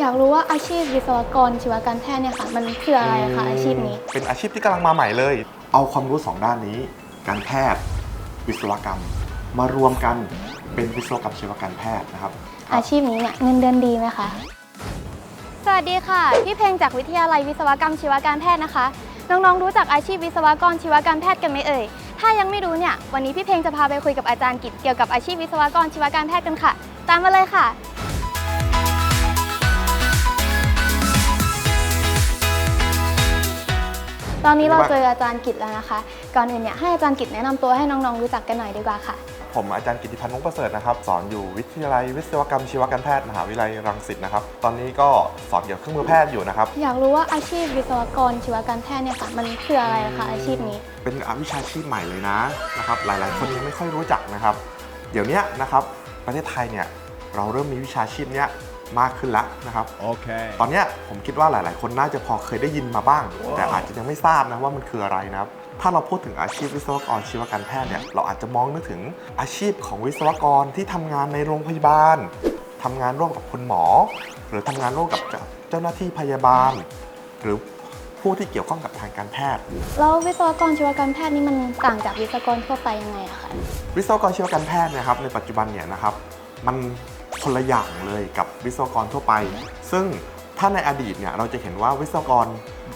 อยากรู้ว่าอาชีพวิศวกรชีวการแพทย์เนี่ยค่ะ มันคืออะไรคะอาชีพนี้ เป็นอาชีพที่กำลังมาใหม่เลย เอาความรู้สองด้านนี้ การแพทย์ วิศวกรรม มารวมกันเป็นวิศวกรรมชีวการแพทย์นะครับ อาชีพนี้เนี่ยเงินเดือนดีไหมคะ สวัสดีค่ะ พี่เพลงจากวิทยาลัยวิศวกรรมชีวการแพทย์นะคะ น้องๆรู้จักอาชีพวิศวกรชีวการแพทย์กันไหมเอ่ย ถ้ายังไม่รู้เนี่ย วันนี้พี่เพลงจะพาไปคุยกับอาจารย์กิจเกี่ยวกับอาชีพวิศวกรชีวการแพทย์กันค่ะ ตามมาเลยค่ะ ตอนนี้เราเจออาจารย์กิจแล้วนะคะ ก่อนอื่นเนี่ยให้อาจารย์กิจแนะนำตัวให้น้องๆรู้จักกันหน่อยดีกว่าค่ะ ผมอาจารย์กิติพันธ์มุกประเสริฐนะครับ สอนอยู่วิทยาลัยวิศวกรรมชีวการแพทย์มหาวิทยาลัยรังสิตนะครับ ตอนนี้ก็สอนเกี่ยวกับเครื่องมือแพทย์อยู่นะครับ อยากรู้ว่าอาชีพวิศวกรชีวการแพทย์เนี่ยค่ะมันคืออะไรคะอาชีพนี้ เป็นวิชาชีพใหม่เลยนะนะครับ หลายๆ คนยังไม่ค่อยรู้จักนะครับ เดี๋ยวเนี้ยนะครับประเทศไทยเนี่ยเราเริ่มมีวิชาชีพเนี้ย มากขึ้นแล้วนะครับ Okay. ตอนเนี้ยผมคิดว่าหลาย ๆ คนน่าจะพอเคยได้ยินมาบ้าง แต่อาจจะยังไม่ทราบนะว่ามันคืออะไรนะครับ ถ้าเราพูดถึงอาชีพวิศวกรชีวการแพทย์เนี่ยเราอาจจะมองนึกถึงอาชีพของวิศวกรที่ทำงานในโรงพยาบาลทำงานร่วมกับคุณหมอ หรือทำงานร่วมกับเจ้าหน้าที่พยาบาล หรือผู้ที่เกี่ยวข้องกับทางการแพทย์ แล้ววิศวกรชีวการแพทย์นี่มันต่างจากวิศวกรทั่วไปยังไงอะคะ วิศวกรชีวการแพทย์เนะครับในปัจจุบันเนี่ยนะครับมัน คนละอย่างเลยกับวิศวกรทั่วไป ซึ่งถ้าในอดีตเนี่ยเราจะเห็นว่าวิศวกร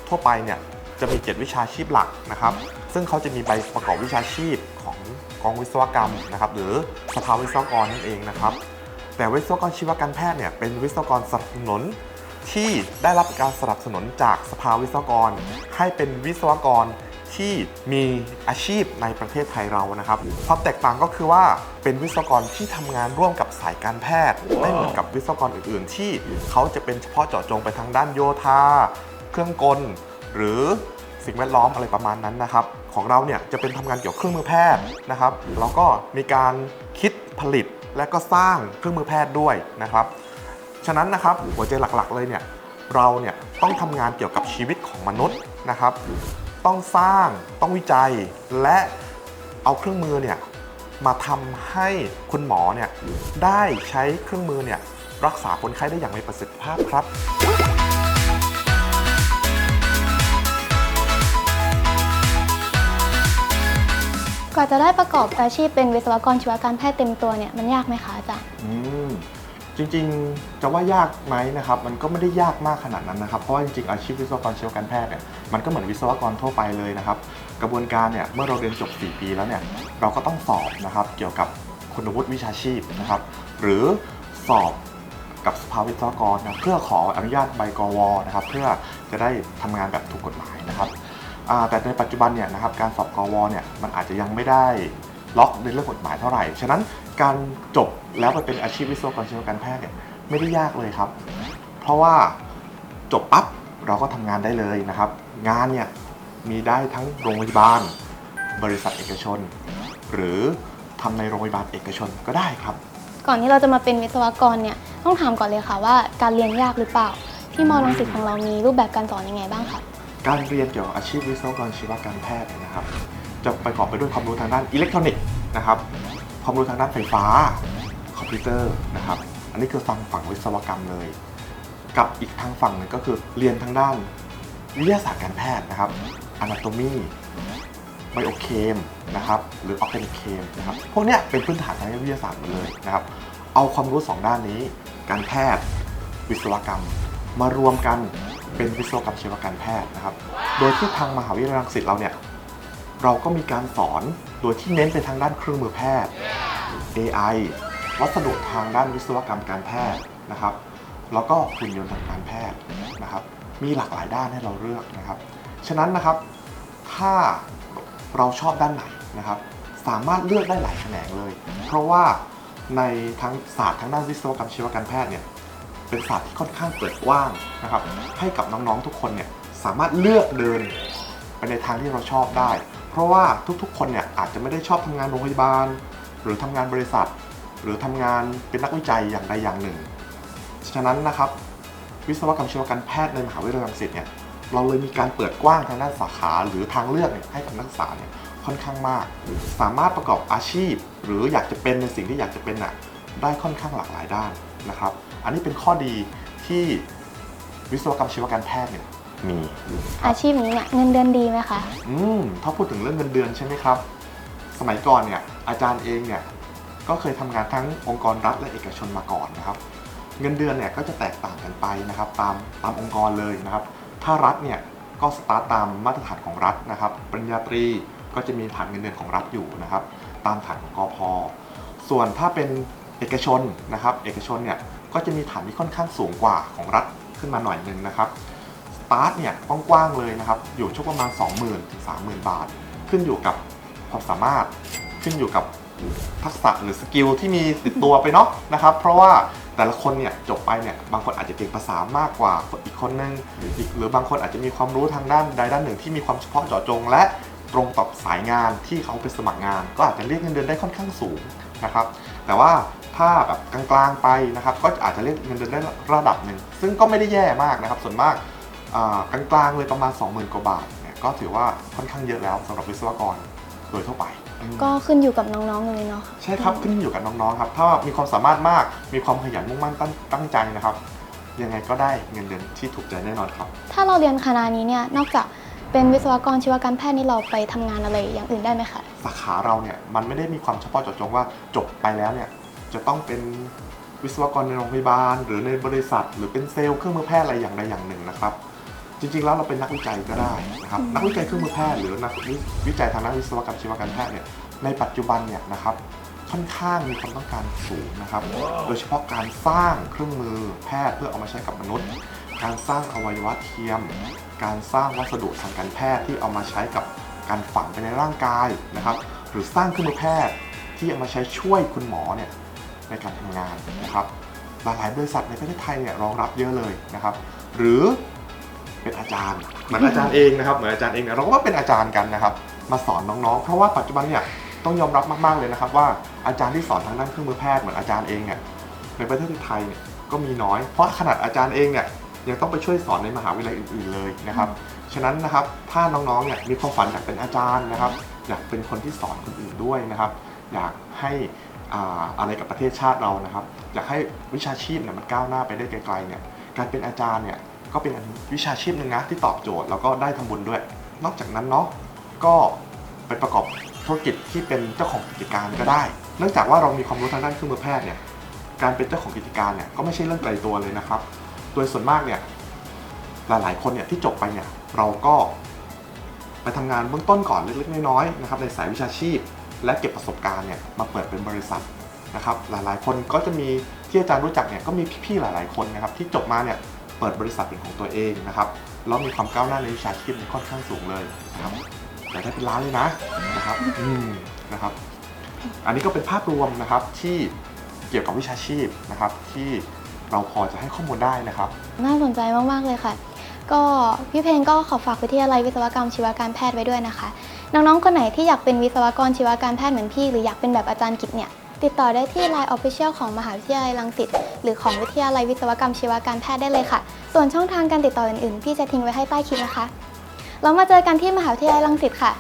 ทั่วไปเนี่ยจะมี 7 วิชาชีพหลักนะครับ ซึ่งเขาจะมีใบประกอบวิชาชีพของกองวิศวกรรมนะครับ หรือสภาวิศวกรนั่นเองนะครับ แต่วิศวกรชีวการแพทย์เนี่ยเป็นวิศวกรสนับสนุนที่ได้รับการสนับสนุนจากสภาวิศวกร ให้เป็นวิศวกร ที่มีอาชีพในประเทศไทยเรานะครับ ความแตกต่างก็คือว่าเป็นวิศวกรที่ทำงานร่วมกับสายการแพทย์ ไม่เหมือนกับวิศวกรอื่น ๆ ที่เขาจะเป็นเฉพาะเจาะจงไปทางด้านโยธา เครื่องกล หรือสิ่งแวดล้อมอะไรประมาณนั้นนะครับ ของเราเนี่ยจะเป็นทำงานเกี่ยวกับเครื่องมือแพทย์นะครับ แล้วก็มีการคิดผลิตและก็สร้างเครื่องมือแพทย์ด้วยนะครับ ฉะนั้นนะครับหัวใจหลักๆ เลยเนี่ยเราเนี่ยต้องทำงานเกี่ยวกับชีวิตของมนุษย์นะครับ ต้องสร้างต้องวิจัย และเอาเครื่องมือเนี่ยมาทำให้คุณหมอเนี่ยได้ใช้เครื่องมือเนี่ยรักษาคนไข้ได้อย่างมีประสิทธิภาพครับ กว่าจะได้ประกอบอาชีพเป็นวิศวกรชีวการแพทย์เต็มตัวเนี่ยมันยากไหมคะอาจารย์อืม จริงๆจะว่ายากไหมนะครับมันก็ไม่ได้ยากมากขนาดนั้นนะครับ เพราะว่าจริงๆอาชีพวิศวกรเชีวการแพทย์เนี่ยมันก็เหมือนวิศวกรทั่วไปเลยนะครับ กระบวนการเนี่ยเมื่อเราเรียนจบ 4 ปีแล้วเนี่ยเราก็ต้องสอบนะครับเกี่ยวกับคุณวุฒิวิชาชีพนะครับ หรือสอบกับสภาวิศวกรนะเพื่อขออนุญาตใบกวนะครับ เพื่อจะได้ทำงานแบบถูกกฎหมายนะครับแต่ในปัจจุบันเนี่ยนะครับการสอบกวเนี่ยมันอาจจะยังไม่ได้ ล็อกในเรื่องกฎหมายเท่าไหร่ ฉะนั้นการจบแล้วไปเป็นอาชีพวิศวกรชีวการแพทย์เนี่ยไม่ได้ยากเลยครับ เพราะว่าจบปั๊บเราก็ทำงานได้เลยนะครับ งานเนี่ยมีได้ทั้งโรงพยาบาล บริษัทเอกชน หรือทำในโรงพยาบาลเอกชนก็ได้ครับ ก่อนที่เราจะมาเป็นวิศวกรเนี่ยต้องถามก่อนเลยค่ะว่าการเรียนยากหรือเปล่า ที่มอลังสิตของเรามีรูปแบบการสอนยังไงบ้างคะ การเรียนเกี่ยวกับอาชีพวิศวกรชีวการแพทย์นะครับ จะประกอบไปด้วยความรู้ทางด้านอิเล็กทรอนิกส์นะครับ ความรู้ทางด้านไฟฟ้า คอมพิวเตอร์นะครับ อันนี้คือฝั่งฝั่งวิศวกรรมเลย กับอีกทางฝั่งหนึงก็คือเรียนทางด้านวิทยาศาสตร์การแพทย์นะครับ anatomy ไบโอเคมนะครับ หรือออร์แกนิกเคมนะครับ พวกนี้เป็นพื้นฐานทางวิทยาศาสตร์หมดเลยนะครับ เอาความรู้สองด้านนี้ การแพทย์ วิศวกรรม มารวมกัน เป็นวิศวกรรมชีวการแพทย์นะครับ โดยที่ทางมหาวิทยาลัยรังสิตเราเนี่ย เราก็มีการสอนโดยที่เน้นไปทางด้านเครื่องมือแพทย์ AI วัสดุทางด้านวิศวกรรมการแพทย์นะครับ แล้วก็หุ่นยนต์ทางการแพทย์นะครับ มีหลากหลายด้านให้เราเลือกนะครับ ฉะนั้นนะครับ ถ้าเราชอบด้านไหนนะครับ สามารถเลือกได้หลายแขนงเลย เพราะว่าในทั้งศาสตร์ทางด้านวิศวกรรมชีวการแพทย์เนี่ย เป็นศาสตร์ที่ค่อนข้างเปิดกว้างนะครับให้กับน้องๆทุกคนเนี่ยสามารถเลือกเดินไปในทางที่เราชอบได้ เพราะว่าทุกๆ คนเนี่ยอาจจะไม่ได้ชอบทำงานโรงพยาบาล หรือทำงานบริษัท หรือทำงานเป็นนักวิจัยอย่างใดอย่างหนึ่ง ฉะนั้นนะครับวิศวกรรมชีวการแพทย์ในมหาวิทยาลัยรังสิตเนี่ยเราเลยมีการเปิดกว้างทางด้านสาขาหรือทางเลือกเนี่ยให้กับนักศึกษาเนี่ยค่อนข้างมาก สามารถประกอบอาชีพ หรืออยากจะเป็นในสิ่งที่อยากจะเป็นน่ะได้ค่อนข้างหลากหลายด้าน นะครับ อันนี้เป็นข้อดีที่วิศวกรรมชีวการแพทย์เนี่ยมีครัอาบชีพนี้เนี่ยเงินเดือนดีไหมคะอืมถ้าพูดถึงเรื่องเงินเดือนใช่ไหมครับ สมัยก่อนเนี่ยอาจารย์เองเนี่ยก็เคยทำงานทั้งองค์กรรัฐและเอกชนมาก่อนนะครับ เงินเดือนเนี่ยก็จะแตกต่างกันไปนะครับ ตามตามองค์กรเลยนะครับ ถ้ารัฐเนี่ยก็สตาร์ตตามมาตรฐานของรัฐนะครับ ปริญญาตรีก็จะมีฐานเงินเดือนของรัฐอยู่นะครับ ตามฐานของกอพส่วนถ้าเป็น เอกชนนะครับเอกชนเนี่ยก็จะมีฐานที่ค่อนข้างสูงกว่าของรัฐขึ้นมาหน่อยหนึ่งนะครับสตาร์ทเนี่ยกว้างๆเลยนะครับอยู่ช่วงประมาณ 20,000ถึง30,000 บาท ขึ้นอยู่กับความสามารถขึ้นอยู่กับทักษะหรือสกิลที่มีติดตัวไปเนาะนะครับ เพราะว่าแต่ละคนเนี่ยจบไปเนี่ยบางคนอาจจะเก่งภาษามากกว่าอีกคนนึงอีกหรือบางคนอาจจะมีความรู้ทางด้านใดด้านหนึ่งที่มีความเฉพาะเจาะจง และตรงต่อสายงานที่เขาไปสมัครงาน ก็อาจจะเรียกเงินเดือนได้ค่อนข้างสูงนะครับ แต่ว่า ถ้าแบบกลางๆไปนะครับ ก็อาจจะเรียกเงินเดือนได้ระดับหนึ่ง ซึ่งก็ไม่ได้แย่มากนะครับ ส่วนมากอ่ากลางๆเลยประมาณ 20,000กว่าบาทเนี่ยก็ถือว่าค่อนข้างเยอะแล้วสำหรับวิศวกรโดยทั่วไปอืมก็ขึ้นอยู่กับน้องๆเลยเนาะใช่ครับขึ้นอยู่กับน้องๆครับ ถ้ามีความสามารถมากมีความขยันมุ่งมั่นตั้งตั้งใจนะครับยังไงก็ได้เงินเดือนที่ถูกใจแน่นอนครับ ถ้าเราเรียนคณะนี้เนี่ยนอกจากเป็นวิศวกรชีวการแพทย์นี่เราไปทำงานอะไรอย่างอื่นได้ไหมคะสาขาเราเนี่ยมันไม่ได้มีความเฉพาะเจาะจงว่าจบไปแล้วเนี่ย จะต้องเป็นวิศวกรในโรงพยาบาล หรือในบริษัท หรือเป็นเซลล์เครื่องมือแพทย์อะไรอย่างใดอย่างหนึ่งนะครับ จริงๆแล้วเราเป็นนักวิจัยก็ได้นะครับอืมนักวิจัยเครื่องมือแพทย์หรือนักวิวิจัยทางด้านวิศวกรรมชีวการแพทย์เนี่ยในปัจจุบันเนี่ยนะครับค่อนข้างมีความต้องการสูงนะครับ โดยเฉพาะการสร้างเครื่องมือแพทย์เพื่อเอามาใช้กับมนุษย์ การสร้างอวัยวะเทียม การสร้างวัสดุทางการแพทย์ที่เอามาใช้กับการฝังไปในร่างกายนะครับ หรือสร้างเครื่องมือแพทย์ที่เอามาใช้ช่วยคุณหมอเนี่ย ในการทำงานนะครับหลายๆบริษัทในประเทศไทยเนี่ยรองรับเยอะเลยนะครับ หรือเป็นอาจารย์เหมือนอาจารย์เองนะครับเหมือนอาจารย์เองเนี่ยเราก็ว่าเป็นอาจารย์กันนะครับ มาสอนน้องๆ เพราะว่าปัจจุบันเนี่ยต้องยอมรับมากๆเลยนะครับ ว่าอาจารย์ที่สอนทางด้านเครื่องมือแพทย์เหมือนอาจารย์เองเนี่ยในประเทศไทยเนี่ยก็มีน้อย เพราะขนาดอาจารย์เองเนี่ยยังต้องไปช่วยสอนในมหาวิทยาลัยอื่น ๆเลยนะครับฉะนั้นนะครับถ้าน้องๆเนี่ยมีความฝันอยากเป็นอาจารย์นะครับ อยากเป็นคนที่สอนคนอื่นด้วยนะครับ อยากให้ อะไรกับประเทศชาติเรานะครับอยากให้วิชาชีพเนี่ยมันก้าวหน้าไปได้ไกลๆเนี่ยการเป็นอาจารย์เนี่ยก็เป็นวิชาชีพหนึ่งนะที่ตอบโจทย์แล้วก็ได้ทำบุญด้วย นอกจากนั้นเนาะก็ไปประกอบธุรกิจที่เป็นเจ้าของกิจการก็ได้ เนื่องจากว่าเรามีความรู้ทางด้านเครื่องมือแพทย์เนี่ยการเป็นเจ้าของกิจการเนี่ยก็ไม่ใช่เรื่องไกลตัวเลยนะครับ โดยส่วนมากเนี่ยหลายๆคนเนี่ยที่จบไปเนี่ยเราก็ไปทำงานเบื้องต้นก่อนเล็กๆน้อยๆนะครับในสายวิชาชีพ และเก็บประสบการณ์เนี่ยมาเปิดเป็นบริษัทนะครับหลายๆ คนก็จะมีที่อาจารย์รู้จักเนี่ยก็มีพี่ๆหลาย ๆคนนะครับที่จบมาเนี่ยเปิดบริษัทเป็นของตัวเองนะครับแล้วมีความก้าวหน้าในวิชาชีพเนี่ยค่อนข้างสูงเลยนะครับแต่ได้เป็นล้านเลยนะนะครับอืมนะครับ อันนี้ก็เป็นภาพรวมนะครับที่เกี่ยวกับวิชาชีพนะครับ ที่เราพอจะให้ข้อมูลได้นะครับ น่าสนใจมาก ๆ เลยค่ะ ก็พี่เพลงก็ขอฝากวิทยาลัยวิศวกรรมชีวการแพทย์ไว้ด้วยนะคะ น้องๆ คนไหนที่อยากเป็นวิศวกรชีวการแพทย์เหมือนพี่ หรืออยากเป็นแบบอาจารย์กิจเนี่ย ติดต่อได้ที่ Line Official ของมหาวิทยาลัยรังสิตหรือของวิทยาลัยวิศวกรรมชีวการแพทย์ได้เลยค่ะ ส่วนช่องทางการติดต่ออื่นๆ พี่จะทิ้งไว้ให้ใต้คลิปนะคะเรามาเจอกันที่มหาวิทยาลัยรังสิตค่ะ